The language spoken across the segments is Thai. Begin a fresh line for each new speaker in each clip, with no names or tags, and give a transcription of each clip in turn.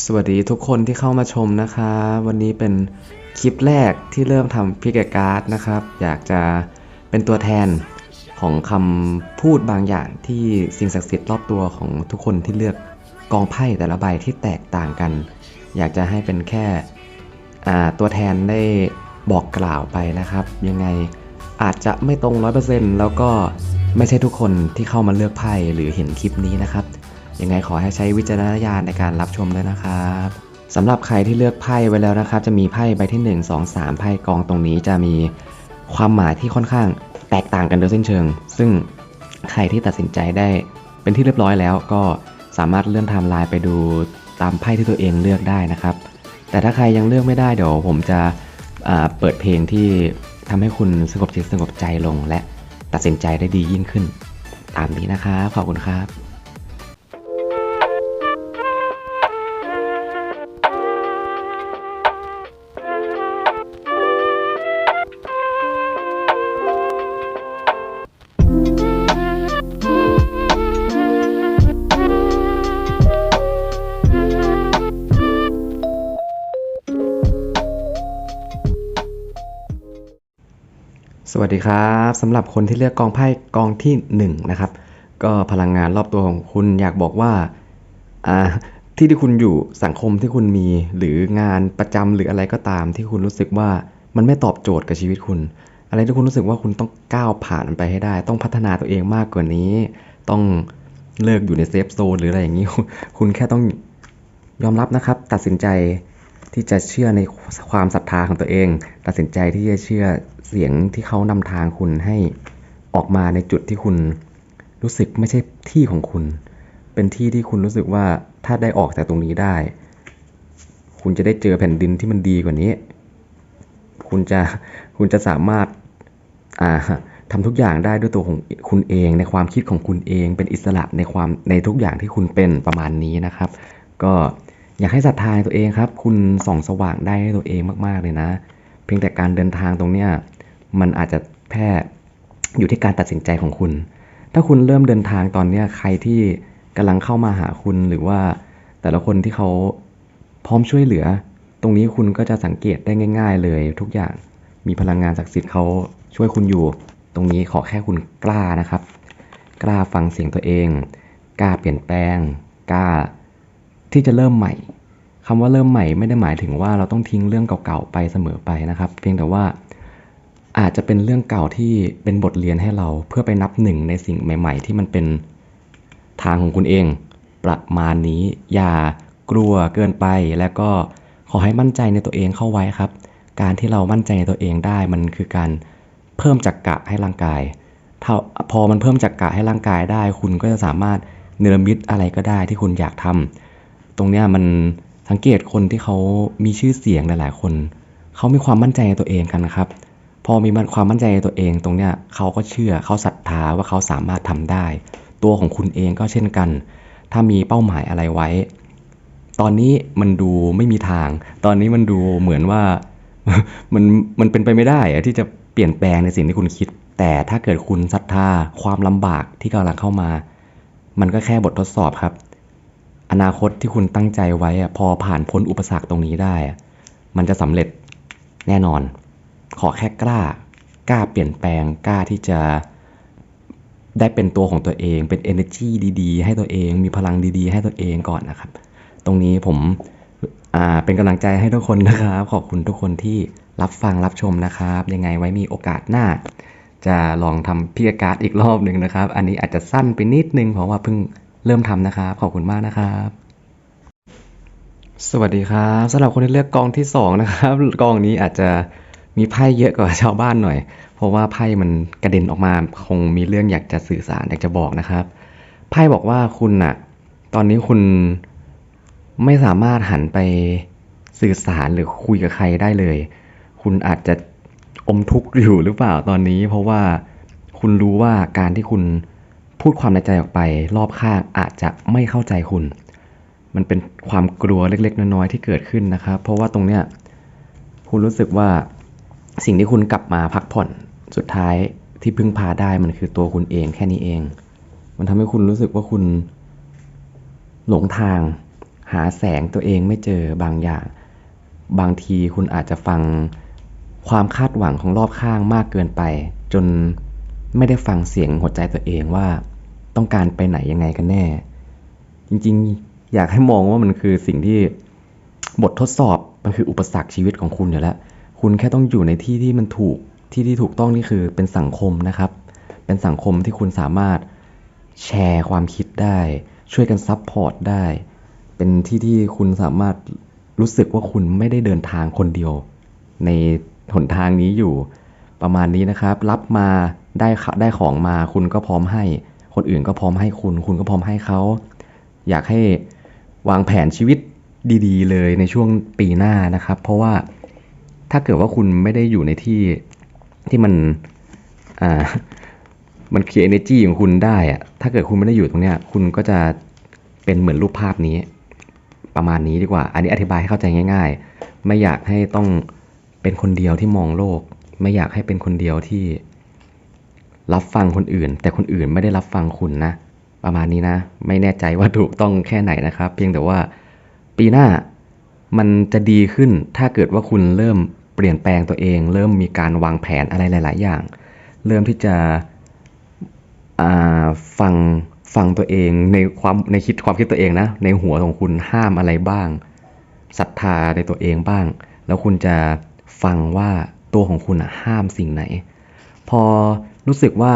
สวัสดีทุกคนที่เข้ามาชมนะคะ วันนี้เป็นคลิปแรกที่เริ่มทำพิกการ์ดนะครับ อยากจะเป็นตัวแทนของคำพูดบางอย่างที่สิ่งศักดิ์สิทธิ์รอบตัวของทุกคนที่เลือกกองไพ่แต่ละใบที่แตกต่างกัน อยากจะให้เป็นแค่ตัวแทนได้บอกกล่าวไปนะครับ ยังไงอาจจะไม่ตรง 100%แล้วก็ไม่ใช่ทุกคนที่เข้ามาเลือกไพ่หรือเห็นคลิปนี้นะครับ ยังไงขอให้ใช้วิจารณญาณในการรับชมด้วยนะครับสำหรับใครที่เลือกไพ่ไว้แล้วนะครับ จะมีไพ่ใบที่ 1 2 3 ไพ่กองตรงนี้จะมีความหมายที่ค่อนข้างแตกต่างกันโดยสิ้นเชิง ซึ่งใครที่ตัดสินใจได้เป็นที่เรียบร้อยแล้วก็สามารถเลื่อนไทม์ไลน์ไปดูตามไพ่ที่ตัวเองเลือกได้นะครับ แต่ถ้าใครยังเลือกไม่ได้เดี๋ยวผมจะเปิดเพลงที่ทำให้คุณสงบจิตสงบใจลงและตัดสินใจได้ดียิ่งขึ้น ตามนี้นะครับขอบคุณครับ ดีครับสำหรับคนที่เลือกกองไพ่กองที่1นะครับก็พลังงานรอบตัวของคุณอยากบอกว่าอ่าที่ที่คุณอยู่สังคมที่คุณมี หรืองานประจำหรืออะไรก็ตาม ที่คุณรู้สึกว่ามันไม่ตอบโจทย์กับชีวิตคุณ อะไรที่คุณรู้สึกว่าคุณต้องก้าวผ่านมันไปให้ได้ ต้องพัฒนาตัวเองมากกว่านี้ ต้องเลิกอยู่ในเซฟโซนหรืออะไรอย่างนี้ คุณแค่ต้องยอมรับนะครับ ตัดสินใจ ที่จะเชื่อในความศรัทธาของตัวเอง ตัดสินใจที่จะเชื่อเสียงที่เขานำทางคุณให้ออกมาในจุดที่คุณรู้สึกไม่ใช่ที่ของคุณ เป็นที่ที่คุณรู้สึกว่าถ้าได้ออกจากตรงนี้ได้ คุณจะได้เจอแผ่นดินที่มันดีกว่านี้ คุณจะคุณจะสามารถอ่าทำทุกอย่างได้ด้วยตัวของคุณเองในความคิดของคุณเองเป็นอิสระในความในทุกอย่างที่คุณเป็นประมาณนี้นะครับ ก็ อยากให้ศรัทธาในตัวเองครับ คุณส่องสว่างได้ในตัวเองมากๆเลยนะ เพียงแต่การเดินทางตรงเนี้ยมันอาจจะแค่อยู่ที่การตัดสินใจของคุณ ถ้าคุณเริ่มเดินทางตอนเนี้ยใครที่กำลังเข้ามาหาคุณหรือว่า แต่ละคนที่เขาพร้อมช่วยเหลือ ตรงนี้คุณก็จะสังเกตได้ง่าย ๆ เลย ทุกอย่างมีพลังงานศักดิ์สิทธิ์เขาช่วยคุณอยู่ ตรงนี้ขอแค่คุณกล้านะครับ กล้าฟังเสียงตัวเอง กล้าเปลี่ยนแปลง กล้า ที่จะเริ่มใหม่คำว่าเริ่มใหม่ไม่ได้หมายถึงว่าเราต้องทิ้งเรื่องเก่าๆไปเสมอไปนะครับ เพียงแต่ว่าอาจจะเป็นเรื่องเก่าที่เป็นบทเรียนให้เราเพื่อไปนับหนึ่งในสิ่งใหม่ ๆ ที่มันเป็นทางของคุณเอง ประมาณนี้อย่ากลัวเกินไป แล้วก็ขอให้มั่นใจในตัวเองเข้าไว้ครับ การที่เรามั่นใจในตัวเองได้มันคือการเพิ่มจักกะให้ร่างกายถ้าพอมันเพิ่มจักกะให้ร่างกายได้ คุณก็จะสามารถเนรมิตอะไรก็ได้ที่คุณอยากทำ ตรงเนี้ยมันสังเกตคนที่เขามีชื่อเสียงหลายๆ คนเขามีความมั่นใจในตัวเองกันนะครับ พอมีความมั่นใจในตัวเองตรงเนี้ยเขาก็เชื่อเขาศรัทธาว่าเขาสามารถทำได้ ตัวของคุณเองก็เช่นกัน ถ้ามีเป้าหมายอะไรไว้ ตอนนี้มันดูไม่มีทาง ตอนนี้มันดูเหมือนว่ามันมันเป็นไปไม่ได้อะที่จะเปลี่ยนแปลงในสิ่งที่คุณคิด แต่ถ้าเกิดคุณศรัทธาความลำบากที่กำลังเข้ามา มันก็แค่บททดสอบครับ อนาคตที่คุณตั้งใจไว้พอผ่านพ้นอุปสรรคตรงนี้ได้ มันจะสำเร็จแน่นอน ขอแค่กล้ากล้าเปลี่ยนแปลงกล้าที่จะได้เป็นตัวของตัวเองเป็น energy ดีๆ ให้ตัวเอง มีพลังดีๆ ให้ตัวเองก่อนนะครับ ตรงนี้ผมเป็นกำลังใจให้ทุกคนนะครับ ขอบคุณทุกคนที่รับฟังรับชมนะครับ ยังไงไว้มีโอกาสหน้า จะลองทำพิการ์ดอีกรอบหนึ่งนะครับ อันนี้อาจจะสั้นไปนิดนึงเพราะว่าเพิ่ง เริ่มทำนะครับ ขอบคุณมากนะครับ สวัสดีครับสำหรับคนที่เลือกกองที่สองนะครับกองนี้อาจจะมีไพ่เยอะกว่าชาวบ้านหน่อย เพราะว่าไพ่มันกระเด็นออกมาคงมีเรื่องอยากจะสื่อสารอยากจะบอกนะครับ ไพ่บอกว่าคุณน่ะตอนนี้คุณไม่สามารถหันไปสื่อสารหรือคุยกับใครได้เลย คุณอาจจะอมทุกข์อยู่หรือเปล่าตอนนี้ เพราะว่าคุณรู้ว่าการที่คุณ พูดความในใจออกไป รอบข้างอาจจะไม่เข้าใจคุณ มันเป็นความกลัวเล็ก ๆ น้อยๆที่เกิดขึ้นนะครับ เพราะว่าตรงเนี้ยคุณรู้สึกว่าสิ่งที่คุณกลับมาพักผ่อนสุดท้ายที่พึ่งพาได้มันคือตัวคุณเองแค่นี้เอง มันทำให้คุณรู้สึกว่าคุณหลงทาง หาแสงตัวเองไม่เจอบางอย่าง บางทีคุณอาจจะฟังความคาดหวังของรอบข้างมากเกินไป จน ไม่ได้ฟังเสียงหัวใจตัวเองว่าต้องการไปไหนยังไงกันแน่ จริงๆ อยากให้มองว่ามันคือสิ่งที่บททดสอบมันคืออุปสรรคชีวิตของคุณอยู่แล้ว คุณแค่ต้องอยู่ในที่ที่มันถูกที่ที่ถูกต้องนี่คือเป็นสังคมนะครับ เป็นสังคมที่คุณสามารถแชร์ความคิดได้ ช่วยกันซับพอร์ตได้ เป็นที่ที่คุณสามารถรู้สึกว่าคุณไม่ได้เดินทางคนเดียว ในหนทางนี้อยู่ประมาณนี้นะครับ รับมา ได้ขได้ของมาคุณก็พร้อมให้ คนอื่นก็พร้อมให้คุณ คุณก็พร้อมให้เขา อยากให้วางแผนชีวิตดีๆ เลยในช่วงปีหน้านะครับ เพราะว่าถ้าเกิดว่าคุณไม่ได้อยู่ในที่ที่มันอ่ามันเคลียร์ energy ของคุณได้อะถ้าเกิดคุณไม่ได้อยู่ตรงเนี้ย คุณก็จะเป็นเหมือนรูปภาพนี้ ประมาณนี้ดีกว่า อันนี้อธิบายให้เข้าใจง่าย ๆ ไม่อยากให้ต้องเป็นคนเดียวที่มองโลก ไม่อยากให้เป็นคนเดียวที่ รับฟังคนอื่น แต่คนอื่นไม่ได้รับฟังคุณนะ ประมาณนี้นะ ไม่แน่ใจว่าถูกต้องแค่ไหนนะครับ เพียงแต่ว่าปีหน้ามันจะดีขึ้นถ้าเกิดว่าคุณเริ่มเปลี่ยนแปลงตัวเอง เริ่มมีการวางแผนอะไรหลาย ๆ อย่าง เริ่มที่จะอ่าฟังฟังตัวเองในความในคิดความคิดตัวเองนะ ในหัวของคุณห้ามอะไรบ้างศรัทธาในตัวเองบ้าง แล้วคุณจะฟังว่าตัวของคุณอะห้ามสิ่งไหน พอ รู้สึกว่า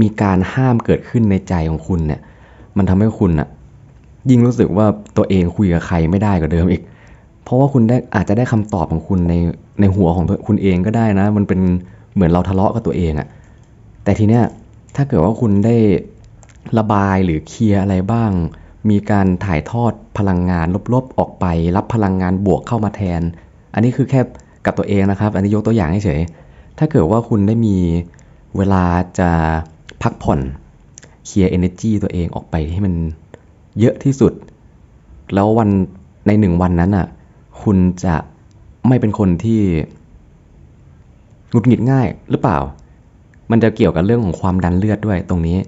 มีการห้ามเกิดขึ้นในใจของคุณเนี่ย มันทำให้คุณอะยิ่งรู้สึกว่าตัวเองคุยกับใครไม่ได้กว่าเดิมอีก เพราะว่าคุณได้อาจจะได้คำตอบของคุณในในหัวของคุณเองก็ได้นะ มันเป็นเหมือนเราทะเลาะกับตัวเองอะแต่ทีเนี้ยถ้าเกิดว่าคุณได้ระบายหรือเคลียร์อะไรบ้าง มีการถ่ายทอดพลังงานลบๆออกไป รับพลังงานบวกเข้ามาแทน อันนี้คือแค่กับตัวเองนะครับ อันนี้ยกตัวอย่างเฉย ถ้าเกิดว่าคุณได้มี เวลาจะพักผ่อนเคลียร์ energy ตัวเองออกไปให้มันเยอะที่สุด แล้ววันในหนึ่งวันนั้นอะ คุณจะไม่เป็นคนที่หงุดหงิดง่ายหรือเปล่า มันจะเกี่ยวกับเรื่องของความดันเลือดด้วยตรงนี้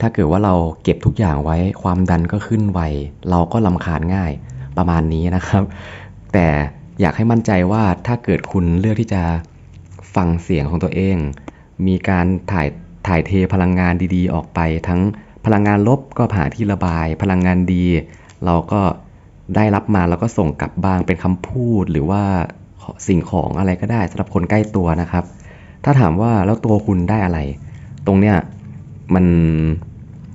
ถ้าเกิดว่าเราเก็บทุกอย่างไว้ความดันก็ขึ้นไว เราก็ลำคาญง่ายประมาณนี้นะครับ แต่อยากให้มั่นใจว่าถ้าเกิดคุณเลือกที่จะฟังเสียงของตัวเอง มีการถ่ายถ่ายเทพลังงานดีๆ ออกไป ทั้งพลังงานลบก็หาที่ระบาย พลังงานดี เราก็ได้รับมาแล้วก็ส่งกลับบ้างเป็นคำพูดหรือว่าสิ่งของอะไรก็ได้สำหรับคนใกล้ตัวนะครับ ถ้าถามว่าแล้วตัวคุณได้อะไร ตรงเนี้ยมัน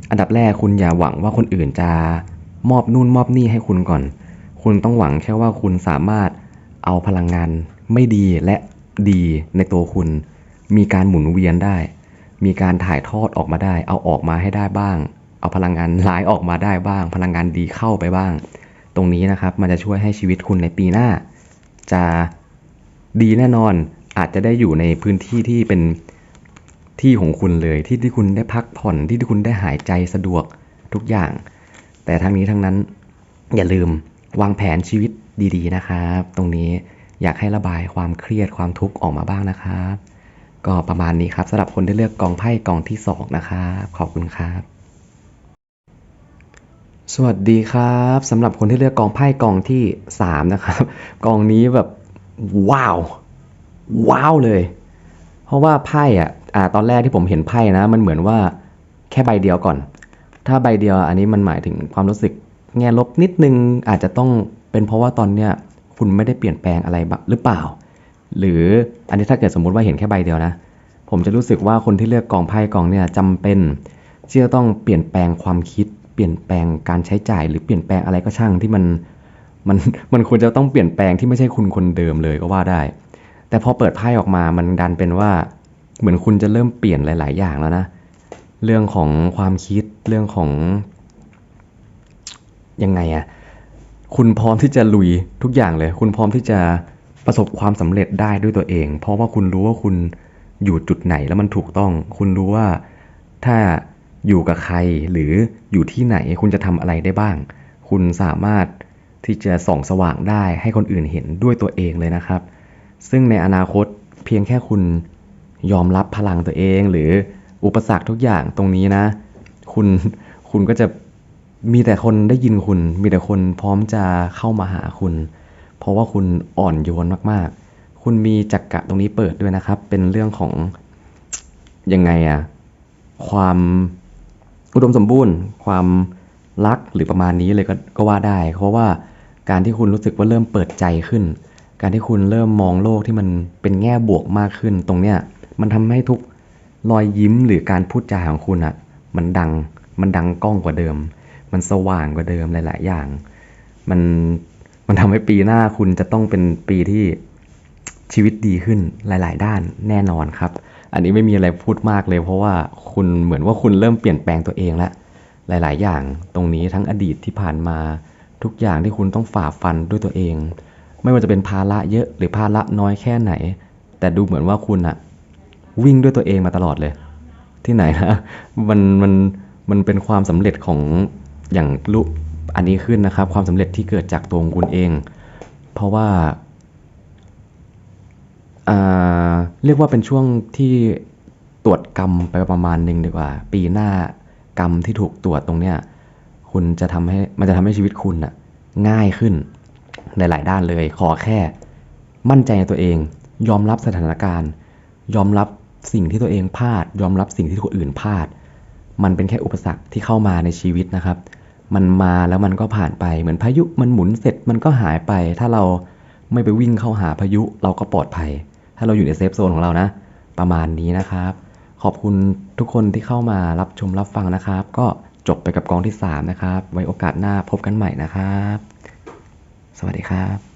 อันดับแรกคุณอย่าหวังว่าคนอื่นจะมอบนู่นมอบนี่ให้คุณก่อน คุณต้องหวังแค่ว่าคุณสามารถเอาพลังงานไม่ดีและดีในตัวคุณ มีการหมุนเวียนได้ มีการถ่ายทอดออกมาได้ เอาออกมาให้ได้บ้าง เอาพลังงานร้ายออกมาได้บ้าง พลังงานดีเข้าไปบ้าง ตรงนี้นะครับมันจะช่วยให้ชีวิตคุณในปีหน้า จะดีแน่นอนอาจจะได้อยู่ในพื้นที่ที่เป็นที่ของคุณเลยที่ที่คุณได้พักผ่อนที่ที่คุณได้หายใจสะดวกทุกอย่าง แต่ทั้งนี้ทั้งนั้นอย่าลืมวางแผนชีวิตดีๆนะครับ ตรงนี้อยากให้ระบายความเครียดความทุกข์ออกมาบ้างนะครับ ก็ประมาณนี้ครับสำหรับคนที่เลือกกองไพ่กองที่สองนะครับขอบคุณครับ สวัสดีครับสำหรับคนที่เลือกกองไพ่กองที่สามนะครับกองนี้แบบว้าวว้าวเลย เพราะว่าไพ่อะอ่าตอนแรกที่ผมเห็นไพ่นะ มันเหมือนว่าแค่ใบเดียวก่อน ถ้าใบเดียวอันนี้มันหมายถึงความรู้สึกแง่ลบนิดนึงอาจจะต้องเป็นเพราะว่าตอนเนี้ยคุณไม่ได้เปลี่ยนแปลงอะไรหรือเปล่า หรืออันนี้ถ้าเกิดสมมุติว่าเห็นแค่ใบเดียวนะ ผมจะรู้สึกว่าคนที่เลือกกองไพ่กองเนี่ยจำเป็นที่จะต้องเปลี่ยนแปลงความคิด เปลี่ยนแปลงการใช้จ่าย หรือเปลี่ยนแปลงอะไรก็ช่างที่มันมันมันควรจะต้องเปลี่ยนแปลงที่ไม่ใช่คุณคนเดิมเลยก็ว่าได้ แต่พอเปิดไพ่ออกมามันดันเป็นว่า เหมือนคุณจะเริ่มเปลี่ยนหลาย ๆ อย่างแล้วนะ เรื่องของความคิดเรื่องของยังไงอะคุณพร้อมที่จะลุยทุกอย่างเลย คุณพร้อมที่จะ ประสบความสำเร็จได้ด้วยตัวเอง เพราะว่าคุณรู้ว่าคุณอยู่จุดไหนแล้วมันถูกต้อง คุณรู้ว่าถ้าอยู่กับใครหรืออยู่ที่ไหนคุณจะทำอะไรได้บ้าง คุณสามารถที่จะส่องสว่างได้ให้คนอื่นเห็นด้วยตัวเองเลยนะครับ ซึ่งในอนาคตเพียงแค่คุณยอมรับพลังตัวเอง หรืออุปสรรคทุกอย่างตรงนี้นะ คุณคุณก็จะมีแต่คนได้ยินคุณ มีแต่คนพร้อมจะเข้ามาหาคุณ ราะว่าคุณอ่อนโยนมากๆ คุณมีจักระตรงนี้เปิดด้วยนะครับ เป็นเรื่องของยังไงอะความอุดมสมบูรณ์ ความรักหรือประมาณนี้เลยก็ก็ว่าได้ เพราะว่าการที่คุณรู้สึกว่าเริ่มเปิดใจขึ้น การที่คุณเริ่มมองโลกที่มันเป็นแง่บวกมากขึ้น ตรงเนี้ยมันทำให้ทุกรอยยิ้มหรือการพูดจาของคุณอะมันดัง มันดังกล้องกว่าเดิม มันสว่างกว่าเดิมหลาย ๆ อย่าง มัน มันทำให้ปีหน้าคุณจะต้องเป็นปีที่ชีวิตดีขึ้นหลาย ๆ ด้านแน่นอนครับ อันนี้ไม่มีอะไรพูดมากเลย เพราะว่าคุณเหมือนว่าคุณเริ่มเปลี่ยนแปลงตัวเองแล้วหลาย ๆ อย่างตรงนี้ทั้งอดีตที่ผ่านมาทุกอย่างที่คุณต้องฝ่าฟันด้วยตัวเอง ไม่ว่าจะเป็นภาระเยอะหรือภาระน้อยแค่ไหน แต่ดูเหมือนว่าคุณอะวิ่งด้วยตัวเองมาตลอดเลย ที่ไหนนะมันมันมันเป็นความสำเร็จของอย่างรูป อันนี้ขึ้นนะครับ ความสำเร็จที่เกิดจากตัวของคุณเอง เพราะว่าอ่าเรียกว่าเป็นช่วงที่ตรวจกรรมไปประมาณหนึ่งดีกว่า ปีหน้ากรรมที่ถูกตรวจตรงเนี้ยคุณจะทำให้มันจะทำให้ชีวิตคุณน่ะง่ายขึ้นในหลายด้านเลย ขอแค่ มั่นใจในตัวเอง ยอมรับสถานการณ์ ยอมรับสิ่งที่ตัวเองพลาด ยอมรับสิ่งที่คนอื่นพลาด มันเป็นแค่อุปสรรคที่เข้ามาในชีวิตนะครับ มันมาแล้วมันก็ผ่านไปเหมือนพายุมันหมุนเสร็จมันก็หายไป ถ้าเราไม่ไปวิ่งเข้าหาพายุเราก็ปลอดภัย ถ้าเราอยู่ในเซฟโซนของเรานะ ประมาณนี้นะครับ ขอบคุณทุกคนที่เข้ามารับชมรับฟังนะครับ ก็จบไปกับกองที่ 3 นะครับ ไว้โอกาสหน้าพบกันใหม่นะครับ สวัสดีครับ